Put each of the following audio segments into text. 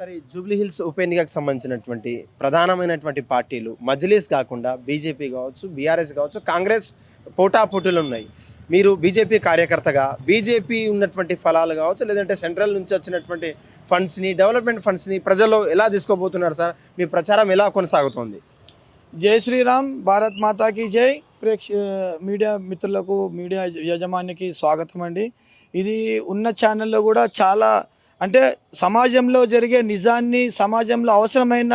సరే Jubilee hills ఉప ఎన్నికకు సంబంధించినటువంటి ప్రధానమైనటువంటి పార్టీలు మజ్లీస్ కాకుండా బీజేపీ కావచ్చు బీఆర్ఎస్ కావచ్చు కాంగ్రెస్ పోటాపోటీలు ఉన్నాయి. మీరు బీజేపీ కార్యకర్తగా బీజేపీ ఉన్నటువంటి ఫలాలు కావచ్చు లేదంటే సెంట్రల్ నుంచి వచ్చినటువంటి ఫండ్స్ని డెవలప్మెంట్ ఫండ్స్ని ప్రజల్లో ఎలా తీసుకోబోతున్నారు సార్? మీ ప్రచారం ఎలా కొనసాగుతోంది? జై శ్రీరామ్ భారత్ మాతాకి జై. ప్రేక్ష మీడియా మిత్రులకు మీడియా యజమానికి స్వాగతం అండి. ఇది ఉన్న ఛానల్లో కూడా చాలా అంటే సమాజంలో జరిగే నిజాన్ని సమాజంలో అవసరమైన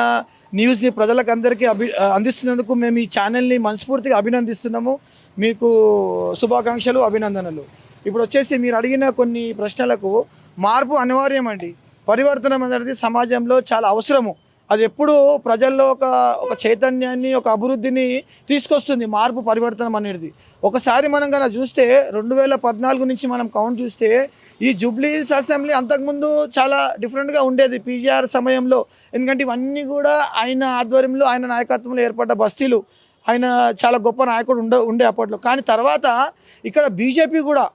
న్యూస్ని ప్రజలకు అందరికీ అభి అందిస్తున్నందుకు మేము ఈ ఛానల్ని మనస్ఫూర్తిగా అభినందిస్తున్నాము. మీకు శుభాకాంక్షలు అభినందనలు. ఇప్పుడు వచ్చేసి మీరు అడిగిన కొన్ని ప్రశ్నలకు మార్పు అనివార్యం అండి పరివర్తనం అనేది సమాజంలో చాలా అవసరము. అది ఎప్పుడు ప్రజల్లో ఒక ఒక చైతన్యాన్ని ఒక అభివృద్ధిని తీసుకొస్తుంది మార్పు పరివర్తనం అనేది. ఒకసారి మనం కనుక చూస్తే రెండు వేల పద్నాలుగు నుంచి మనం కౌంట్ చూస్తే ఈ జూబ్లీస్ అసెంబ్లీ అంతకుముందు చాలా డిఫరెంట్గా ఉండేది పీజీఆర్ సమయంలో. ఎందుకంటే ఇవన్నీ కూడా ఆయన ఆధ్వర్యంలో ఆయన నాయకత్వంలో ఏర్పడ్డ బస్తీలు. ఆయన చాలా గొప్ప నాయకుడు ఉండే ఉండే అప్పట్లో. కానీ తర్వాత ఇక్కడ బీజేపీ కూడా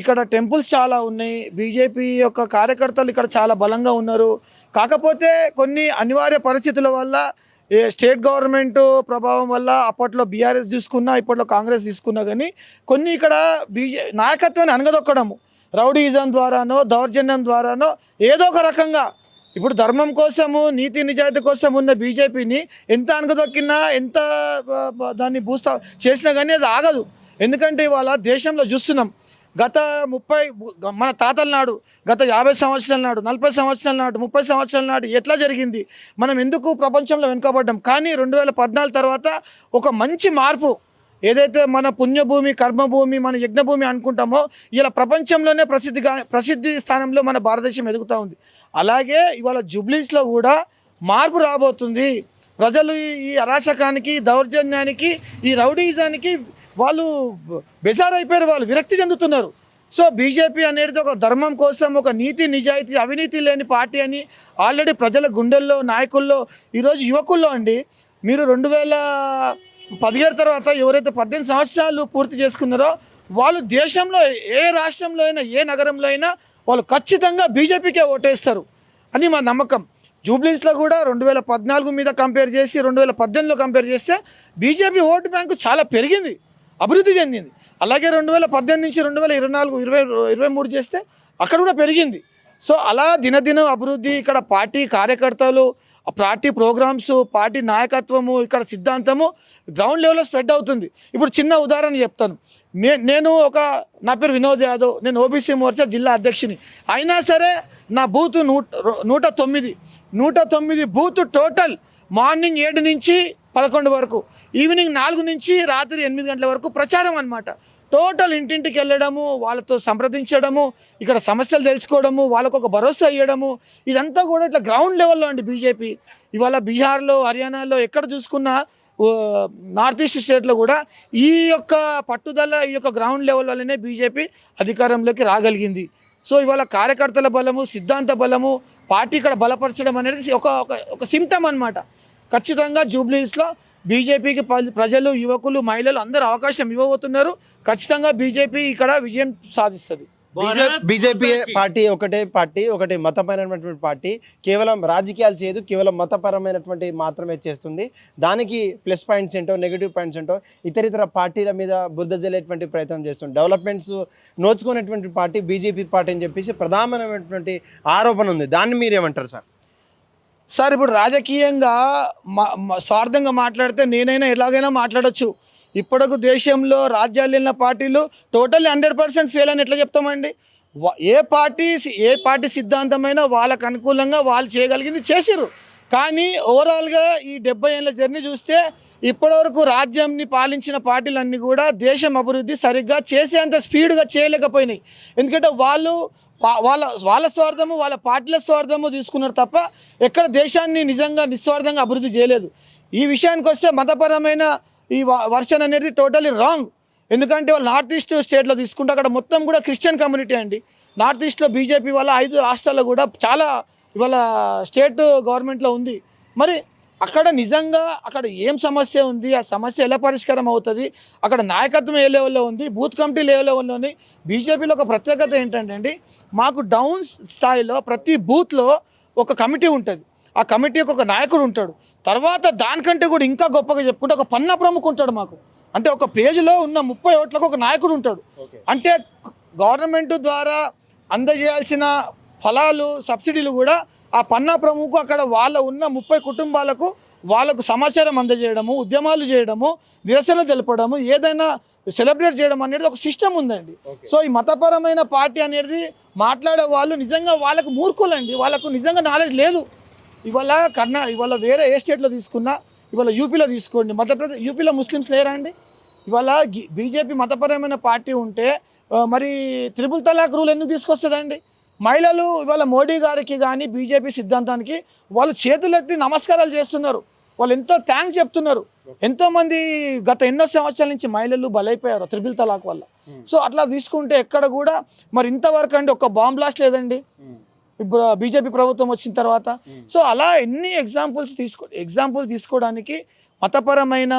ఇక్కడ టెంపుల్స్ చాలా ఉన్నాయి. బీజేపీ యొక్క కార్యకర్తలు ఇక్కడ చాలా బలంగా ఉన్నారు. కాకపోతే కొన్ని అనివార్య పరిస్థితుల వల్ల ఏ స్టేట్ గవర్నమెంట్ ప్రభావం వల్ల అప్పట్లో బీఆర్ఎస్ తీసుకున్నా ఇప్పట్లో కాంగ్రెస్ తీసుకున్నా కానీ కొన్ని ఇక్కడ బీజే నాయకత్వాన్ని అనగదొక్కడము రౌడీయిజం ద్వారానో దౌర్జన్యం ద్వారానో ఏదో ఒక రకంగా ఇప్పుడు ధర్మం కోసము నీతి నిజాయితీ కోసం ఉన్న బీజేపీని ఎంత అనగదొక్కినా ఎంత దాన్ని భూస్థా చేసినా కానీ అది ఆగదు. ఎందుకంటే ఇవాళ దేశంలో చూస్తున్నాం గత ముప్పై మన తాతల నాడు గత యాభై సంవత్సరాల నాడు నలభై సంవత్సరాల నాడు ముప్పై సంవత్సరాల నాడు ఎట్లా జరిగింది? మనం ఎందుకు ప్రపంచంలో వెనుకబడ్డాం? కానీ రెండు వేల పద్నాలుగు తర్వాత ఒక మంచి మార్పు ఏదైతే మన పుణ్యభూమి కర్మభూమి మన యజ్ఞభూమి అనుకుంటామో ఇలా ప్రపంచంలోనే ప్రసిద్ధిగా ప్రసిద్ధి స్థానంలో మన భారతదేశం ఎదుగుతూ ఉంది. అలాగే ఇవాళ జుబ్లీస్లో కూడా మార్పు రాబోతుంది. ప్రజలు ఈ- ఈ అరాచకానికి దౌర్జన్యానికి ఈ రౌడీజానికి వాళ్ళు బెజారైపోయారు వాళ్ళు విరక్తి చెందుతున్నారు. సో బీజేపీ అనేది ఒక ధర్మం కోసం ఒక నీతి నిజాయితీ అవినీతి లేని పార్టీ అని ఆల్రెడీ ప్రజల గుండెల్లో నాయకుల్లో ఈరోజు యువకుల్లో అండి. మీరు రెండు వేల పదిహేడు తర్వాత ఎవరైతే పద్దెనిమిది సంవత్సరాలు పూర్తి చేసుకున్నారో వాళ్ళు దేశంలో ఏ రాష్ట్రంలో అయినా ఏ నగరంలో అయినా వాళ్ళు ఖచ్చితంగా బీజేపీకే ఓటేస్తారు అని మా నమ్మకం. జూబ్లీస్లో కూడా రెండు వేల పద్నాలుగు మీద కంపేర్ చేసి రెండు వేల పద్దెనిమిదిలో కంపేర్ చేస్తే బీజేపీ ఓటు బ్యాంకు చాలా పెరిగింది. అభివృద్ధి చెందింది. అలాగే రెండు వేల పద్దెనిమిది నుంచి రెండు వేల ఇరవై నాలుగు ఇరవై ఇరవై మూడు చేస్తే అక్కడ కూడా పెరిగింది. సో అలా దినదినం అభివృద్ధి ఇక్కడ పార్టీ కార్యకర్తలు పార్టీ ప్రోగ్రామ్స్ పార్టీ నాయకత్వము ఇక్కడ సిద్ధాంతము గ్రౌండ్ లెవెల్లో స్ప్రెడ్ అవుతుంది. ఇప్పుడు చిన్న ఉదాహరణ చెప్తాను. నే నేను ఒక నా పేరు వినోద్ యాదవ్. నేను ఓబీసీ మోర్చా జిల్లా అధ్యక్షుని. అయినా సరే నా బూత్ నూట నూట తొమ్మిది. నూట తొమ్మిది బూత్ టోటల్ మార్నింగ్ ఏడు నుంచి పదకొండు వరకు. ఈవినింగ్ నాలుగు నుంచి రాత్రి ఎనిమిది గంటల వరకు ప్రచారం అనమాట టోటల్ ఇంటింటికి వెళ్ళడము వాళ్ళతో సంప్రదించడము ఇక్కడ సమస్యలు తెలుసుకోవడము వాళ్ళకు ఒక భరోసా ఇవ్వడము ఇదంతా కూడా ఇట్లా గ్రౌండ్ లెవెల్లో అండి బీజేపీ. ఇవాళ బీహార్లో హర్యానాలో ఎక్కడ చూసుకున్నా ఓ, నార్త్ ఈస్ట్ స్టేట్లో కూడా ఈ యొక్క పట్టుదల ఈ యొక్క గ్రౌండ్ లెవెల్ వల్లనే బీజేపీ అధికారంలోకి రాగలిగింది. సో ఇవాళ కార్యకర్తల బలము సిద్ధాంత బలము పార్టీ ఇక్కడ బలపరచడం అనేది ఒక ఒక ఒక సిమ్టమ్ అనమాట ఖచ్చితంగా జూబ్లీస్లో బీజేపీకి ప్రజలు యువకులు మహిళలు అందరూ అవకాశం ఇవ్వబోతున్నారు. ఖచ్చితంగా బీజేపీ ఇక్కడ విజయం సాధిస్తుంది. బీజేపీ పార్టీ ఒకటే పార్టీ ఒకటి మతపరమైనటువంటి పార్టీ. కేవలం రాజకీయాలు చేయదు కేవలం మతపరమైనటువంటి మాత్రమే చేస్తుంది. దానికి ప్లస్ పాయింట్స్ ఏంటో నెగిటివ్ పాయింట్స్ ఏంటో ఇతర ఇతర పార్టీల మీద బుద్ధ జల్లేటువంటి ప్రయత్నం చేస్తుంది. డెవలప్మెంట్స్ నోచుకునేటువంటి పార్టీ బీజేపీ పార్టీ అని చెప్పేసి ప్రధానమైనటువంటి ఆరోపణ ఉంది. దాన్ని మీరేమంటారు సార్? సార్ ఇప్పుడు రాజకీయంగా స్వార్థంగా మాట్లాడితే నేనైనా ఎలాగైనా మాట్లాడొచ్చు. ఇప్పటికు దేశంలో రాజ్యాలు వెళ్ళిన పార్టీలు టోటల్లీ హండ్రెడ్ పర్సెంట్ ఫెయిల్ అని ఎట్లా చెప్తామండి? ఏ పార్టీ ఏ పార్టీ సిద్ధాంతమైనా వాళ్ళకు అనుకూలంగా వాళ్ళు చేయగలిగింది చేసిర్రు. కానీ ఓవరాల్గా ఈ డెబ్బై ఏళ్ళ జర్నీ చూస్తే ఇప్పటివరకు రాజ్యంని పాలించిన పార్టీలన్నీ కూడా దేశం అభివృద్ధి సరిగ్గా చేసేంత స్పీడ్గా చేయలేకపోయినాయి. ఎందుకంటే వాళ్ళు వాళ్ళ వాళ్ళ స్వార్థము వాళ్ళ పార్టీల స్వార్థము తీసుకున్నారు తప్ప ఎక్కడ దేశాన్ని నిజంగా నిస్వార్థంగా అభివృద్ధి చేయలేదు. ఈ విషయానికి వస్తే మతపరమైన ఈ వర్షన్ అనేది టోటలీ రాంగ్ ఎందుకంటే వాళ్ళు నార్త్ ఈస్ట్ స్టేట్లో తీసుకుంటే అక్కడ మొత్తం కూడా క్రిస్టియన్ కమ్యూనిటీ అండి. నార్త్ ఈస్ట్లో బీజేపీ వల్ల ఐదు రాష్ట్రాల్లో కూడా చాలా ఇవాళ స్టేట్ గవర్నమెంట్లో ఉంది. మరి అక్కడ నిజంగా అక్కడ ఏం సమస్య ఉంది? ఆ సమస్య ఎలా పరిష్కారం అవుతుంది? అక్కడ నాయకత్వం ఏ లెవెల్లో ఉంది? బూత్ కమిటీ లెవెల్లో ఉంది బీజేపీలో ఒక ప్రత్యేకత ఏంటంటే అండి మాకు డౌన్ స్థాయిలో ప్రతి బూత్లో ఒక కమిటీ ఉంటుంది. ఆ కమిటీకి ఒక నాయకుడు ఉంటాడు. తర్వాత దానికంటే కూడా ఇంకా గొప్పగా చెప్పుకుంటే ఒక పన్న ప్రముఖ ఉంటాడు మాకు. అంటే ఒక పేజీలో ఉన్న ముప్పై ఓట్లకు ఒక నాయకుడు ఉంటాడు. అంటే గవర్నమెంట్ ద్వారా అందజేయాల్సిన ఫలాలు సబ్సిడీలు కూడా ఆ పన్నా ప్రముఖ అక్కడ వాళ్ళ ఉన్న ముప్పై కుటుంబాలకు వాళ్ళకు సమాచారం అందజేయడము ఉద్యమాలు చేయడము నిరసన తెలపడము ఏదైనా సెలబ్రేట్ చేయడం అనేది ఒక సిస్టమ్ ఉందండి. సో ఈ మతపరమైన పార్టీ అనేది మాట్లాడే వాళ్ళు నిజంగా వాళ్ళకు మూర్ఖులండి. వాళ్ళకు నిజంగా నాలెడ్జ్ లేదు. ఇవాళ కర్ణా ఇవాళ వేరే ఏ స్టేట్లో తీసుకున్నా ఇవాళ యూపీలో తీసుకోండి. మధ్యప్రదేశ్ యూపీలో ముస్లిమ్స్ లేరా అండి? ఇవాళ బీజేపీ మతపరమైన పార్టీ ఉంటే మరి త్రిపుల్ తలాక్ రూల్ ఎందుకు తీసుకొస్తుందండి? మహిళలు ఇవాళ మోడీ గారికి కానీ బీజేపీ సిద్ధాంతానికి వాళ్ళు చేతులెత్తి నమస్కారాలు చేస్తున్నారు. వాళ్ళు ఎంతో థ్యాంక్స్ చెప్తున్నారు. ఎంతో మంది గత ఎన్నో సంవత్సరాల నుంచి మహిళలు బలైపోయారు త్రిపుల్ తలాక్ వల్ల. సో అట్లా తీసుకుంటే ఎక్కడ కూడా మరి ఇంతవరకు అండి ఒక బాంబ్ బ్లాస్ట్ లేదండి. ఇప్పుడు బీజేపీ ప్రభుత్వం వచ్చిన తర్వాత. సో అలా ఎన్ని ఎగ్జాంపుల్స్ తీసుకో ఎగ్జాంపుల్స్ తీసుకోవడానికి మతపరమైన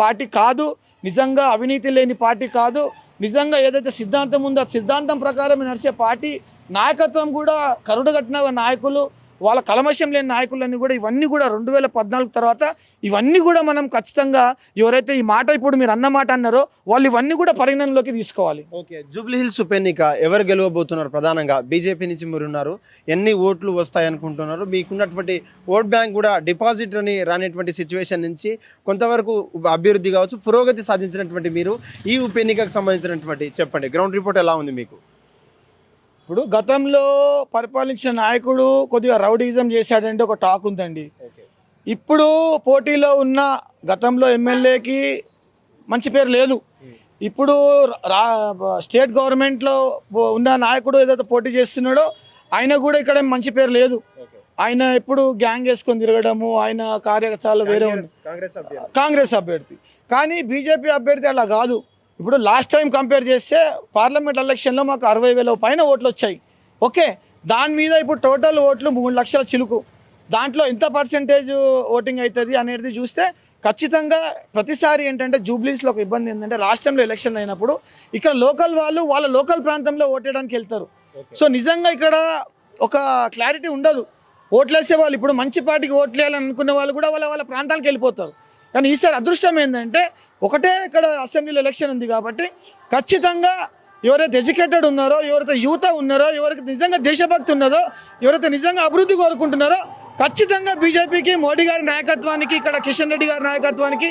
పార్టీ కాదు. నిజంగా అవినీతి లేని పార్టీ కాదు. నిజంగా ఏదైతే సిద్ధాంతం ఉందో ఆ సిద్ధాంతం ప్రకారం నడిచే పార్టీ నాయకత్వం కూడా కరుడుగట్టిన నాయకులు వాళ్ళ కలమషం లేని నాయకులన్నీ కూడా ఇవన్నీ కూడా రెండు వేల పద్నాలుగు తర్వాత ఇవన్నీ కూడా మనం ఖచ్చితంగా ఎవరైతే ఈ మాట ఇప్పుడు మీరు అన్న మాట అన్నారో వాళ్ళు ఇవన్నీ కూడా పరిగణనలోకి తీసుకోవాలి. ఓకే జూబ్లీ హిల్స్ ఉప ఎన్నిక ఎవరు గెలవబోతున్నారు ప్రధానంగా? బీజేపీ నుంచి మీరు ఉన్నారు ఎన్ని ఓట్లు వస్తాయి అనుకుంటున్నారు? మీకున్నటువంటి ఓట్ బ్యాంక్ కూడా డిపాజిట్ అని రానిటువంటి సిచ్యువేషన్ నుంచి కొంతవరకు అభివృద్ధి కావచ్చు పురోగతి సాధించినటువంటి మీరు ఈ ఉప ఎన్నికకు సంబంధించినటువంటి చెప్పండి. గ్రౌండ్ రిపోర్ట్ ఎలా ఉంది మీకు? ఇప్పుడు గతంలో పరిపాలించిన నాయకుడు కొద్దిగా రౌడీజం చేశాడంటే ఒక టాక్ ఉందండి. ఇప్పుడు పోటీలో ఉన్న గతంలో ఎమ్మెల్యేకి మంచి పేరు లేదు. ఇప్పుడు రా స్టేట్ గవర్నమెంట్లో ఉన్న నాయకుడు ఏదైతే పోటీ చేస్తున్నాడో ఆయన కూడా ఇక్కడ మంచి పేరు లేదు. ఆయన ఎప్పుడు గ్యాంగ్ వేసుకొని తిరగడము ఆయన కార్యచాలు వేరే ఉంది కాంగ్రెస్ అభ్యర్థి. కానీ బీజేపీ అభ్యర్థి అలా కాదు. ఇప్పుడు లాస్ట్ టైం కంపేర్ చేస్తే పార్లమెంట్ ఎలక్షన్లో మాకు అరవై వేల పైన ఓట్లు వచ్చాయి. ఓకే దాని మీద ఇప్పుడు టోటల్ ఓట్లు మూడు లక్షల చిలుకు. దాంట్లో ఎంత పర్సెంటేజ్ ఓటింగ్ అవుతుంది అనేది చూస్తే ఖచ్చితంగా ప్రతిసారి ఏంటంటే జూబ్లీస్లో ఒక ఇబ్బంది ఏంటంటే రాష్ట్రంలో ఎలక్షన్ అయినప్పుడు ఇక్కడ లోకల్ వాళ్ళు వాళ్ళ లోకల్ ప్రాంతంలో ఓటేయడానికి వెళ్తారు. సో నిజంగా ఇక్కడ ఒక క్లారిటీ ఉండదు. ఓట్లేసే వాళ్ళు ఇప్పుడు మంచి పార్టీకి ఓట్లు వేయాలని అనుకునే వాళ్ళు కూడా వాళ్ళ వాళ్ళ ప్రాంతాలకు వెళ్ళిపోతారు. కానీ ఈసారి అదృష్టం ఏంటంటే ఒకటే ఇక్కడ అసెంబ్లీలో ఎలక్షన్ ఉంది కాబట్టి ఖచ్చితంగా ఎవరైతే ఎడ్యుకేటెడ్ ఉన్నారో ఎవరైతే యువత ఉన్నారో ఎవరికి నిజంగా దేశభక్తి ఉన్నదో ఎవరైతే నిజంగా అభివృద్ధి కోరుకుంటున్నారో ఖచ్చితంగా బీజేపీకి మోడీ గారి నాయకత్వానికి ఇక్కడ కిషన్ రెడ్డి గారి నాయకత్వానికి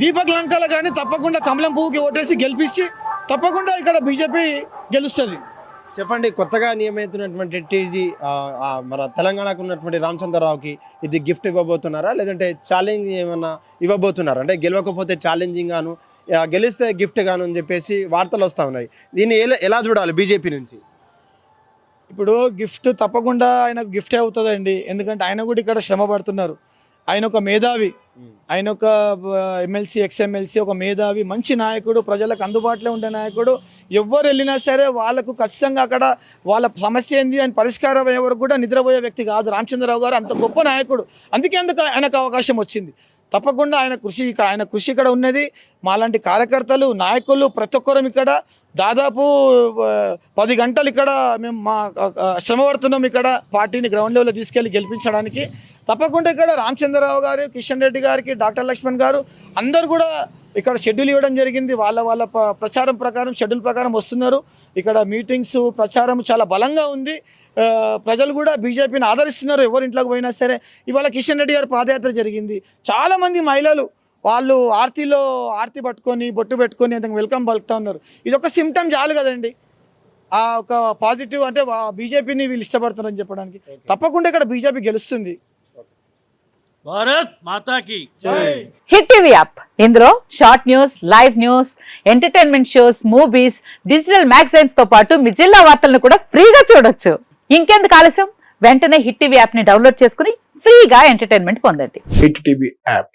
దీపక్ లంకలు కానీ తప్పకుండా కమలం పువ్వుకి ఓటేసి గెలిపించి తప్పకుండా ఇక్కడ బీజేపీ గెలుస్తుంది. చెప్పండి కొత్తగా నియమితున్నటువంటి టీజీ మన తెలంగాణకు ఉన్నటువంటి రామచంద్రరావుకి ఇది గిఫ్ట్ ఇవ్వబోతున్నారా? లేదంటే ఛాలెంజ్ ఏమన్నా ఇవ్వబోతున్నారా? అంటే గెలవకపోతే ఛాలెంజింగ్ గాను గెలిస్తే గిఫ్ట్ గాను అని చెప్పేసి వార్తలు వస్తూ ఉన్నాయి. దీన్ని ఎలా ఎలా చూడాలి బీజేపీ నుంచి? ఇప్పుడు గిఫ్ట్ తప్పకుండా ఆయనకు గిఫ్ట్ అవుతుందండి. ఎందుకంటే ఆయన కూడా ఇక్కడ శ్రమ పడుతున్నారు. ఆయన ఒక మేధావి. ఆయన ఒక ఎమ్మెల్సీ ఎక్స్ఎమ్మెల్సీ ఒక మేధావి మంచి నాయకుడు ప్రజలకు అందుబాటులో ఉండే నాయకుడు. ఎవరు వెళ్ళినా సరే వాళ్ళకు ఖచ్చితంగా అక్కడ వాళ్ళ సమస్య ఏంది అని పరిష్కారం అయ్యే వరకు కూడా నిద్రపోయే వ్యక్తి కాదు. రామచంద్రరావు గారు అంత గొప్ప నాయకుడు. అందుకే అందుకు ఆయనకు అవకాశం వచ్చింది. తప్పకుండా ఆయన కృషి ఇక్కడ ఆయన కృషి ఇక్కడ ఉన్నది. మాలాంటి కార్యకర్తలు నాయకులు ప్రతి ఒక్కరం ఇక్కడ దాదాపు పది గంటలు ఇక్కడ మేము మా శ్రమ పడుతున్నాం ఇక్కడ పార్టీని గ్రౌండ్ లెవెల్లో తీసుకెళ్ళి గెలిపించడానికి. తప్పకుండా ఇక్కడ రామచంద్రరావు గారు కిషన్ రెడ్డి గారికి డాక్టర్ లక్ష్మణ్ గారు అందరు కూడా ఇక్కడ షెడ్యూల్ ఇవ్వడం జరిగింది. వాళ్ళ వాళ్ళ ప్రచారం ప్రకారం షెడ్యూల్ ప్రకారం వస్తున్నారు. ఇక్కడ మీటింగ్స్ ప్రచారం చాలా బలంగా ఉంది. ప్రజలు కూడా బీజేపీని ఆదరిస్తున్నారు. ఎవరి ఇంట్లోకి పోయినా సరే. ఇవాళ కిషన్ రెడ్డి గారి పాదయాత్ర జరిగింది. చాలామంది మహిళలు వాళ్ళు ఆర్తిలో ఆర్తి పట్టుకొని బొట్టు పెట్టుకొని అంత వెల్కమ్ పలుకుతా ఉన్నారు. ఇది ఒక సిమ్టమ్ చాలు కదండి. ఆ ఒక పాజిటివ్ అంటే బీజేపీని వీళ్ళు ఇష్టపడుతున్నారని చెప్పడానికి. తప్పకుండా ఇక్కడ బీజేపీ గెలుస్తుంది. భారత్ మాతా కి హిట్ టీవీ యాప్. ఇందులో short news live news entertainment shows movies digital మ్యాగజైన్స్తో పాటు మీ జిల్లా వార్తలను కూడా ఫ్రీగా చూడొచ్చు. ఇంకెందుకు ఆలస్యం? వెంటనే హిట్ టీవీ యాప్ని డౌన్లోడ్ చేసుకుని ఫ్రీగా ఎంటర్టైన్మెంట్ పొందండి. Hit TV app.